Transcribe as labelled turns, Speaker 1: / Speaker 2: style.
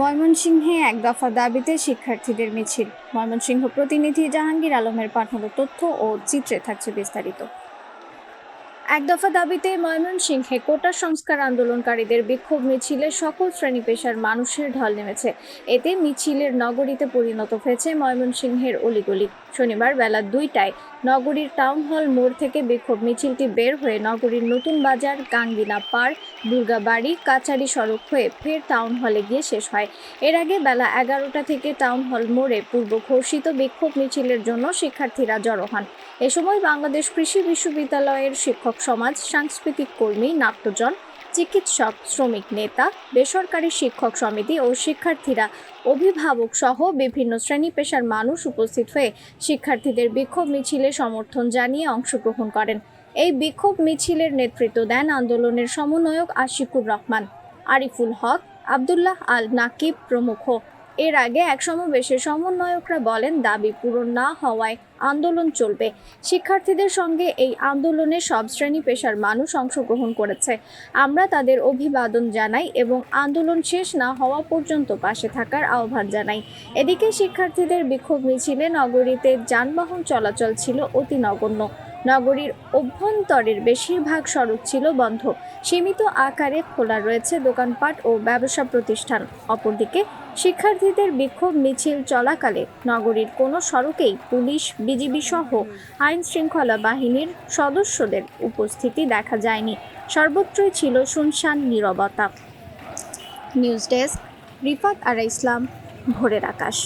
Speaker 1: ময়মনসিংহে এক দফা দাবিতে শিক্ষার্থীদের মিছিল। ময়মনসিংহ প্রতিনিধি জাহাঙ্গীর আলমের পাঠানো তথ্য ও চিত্রে থাকছে বিস্তারিত। এক দফা দাবিতে ময়মনসিংহে কোটা সংস্কার আন্দোলনকারীদের বিক্ষোভ মিছিলে সকল শ্রেণি পেশার মানুষের ঢল নেমেছে। এতে মিছিলের নগরীতে পরিণত হয়েছে ময়মনসিংহের অলিগলি। শনিবার বেলা দুইটায় নগরীর টাউন হল মোড় থেকে বিক্ষোভ মিছিলটি বের হয়ে নগরীর নতুন বাজার, গাঙ্গিনা পার দুর্গাবাড়ি কাচারি সড়ক হয়ে ফের টাউন হলে গিয়ে শেষ হয়। এর আগে বেলা এগারোটা থেকে টাউন হল মোড়ে পূর্ব ঘোষিত বিক্ষোভ মিছিলের জন্য শিক্ষার্থীরা জড়ো হন। এ সময় বাংলাদেশ কৃষি বিশ্ববিদ্যালয়ের শিক্ষক সমাজ, সাংস্কৃতিক কর্মী, নাট্যজন, চিকিৎসক, শ্রমিক নেতা, বেসরকারি শিক্ষক সমিতি ও শিক্ষার্থীরা, অভিভাবক সহ বিভিন্ন শ্রেণি পেশার মানুষ উপস্থিত হয়ে শিক্ষার্থীদের বিক্ষোভ মিছিলে সমর্থন জানিয়ে অংশগ্রহণ করেন। এই বিক্ষোভ মিছিলের নেতৃত্ব দেন আন্দোলনের সমন্বয়ক আশিকুর রহমান, আরিফুল হক, আবদুল্লাহ আল নাকিব প্রমুখ। এর আগে এক সমাবেশে সমন্বয়করা বলেন, দাবি পূরণ না হওয়ায় আন্দোলন চলবে। শিক্ষার্থীদের সঙ্গে এই আন্দোলনে সব শ্রেণি পেশার মানুষ অংশগ্রহণ করেছে। আমরা তাদের অভিবাদন জানাই এবং আন্দোলন শেষ না হওয়া পর্যন্ত পাশে থাকার আহ্বান জানাই। এদিকে শিক্ষার্থীদের বিক্ষোভ মিছিলে নগরীতে যানবাহন চলাচল ছিল অতি নগণ্য। নগরীর অভ্যন্তরের বেশিরভাগ সড়ক ছিল বন্ধ। সীমিত আকারে খোলা রয়েছে দোকানপাট ও ব্যবসা প্রতিষ্ঠান। অপরদিকে শিক্ষার্থীদের বিক্ষোভ মিছিল চলাকালে নগরীর কোনো সড়কেই পুলিশ, বিজিবি সহ আইন শৃঙ্খলা বাহিনীর সদস্যদের উপস্থিতি দেখা যায়নি। সর্বত্রই ছিল শুনশান নিরবতা। News desk Rifat Ara Islam, Bhorer Akash.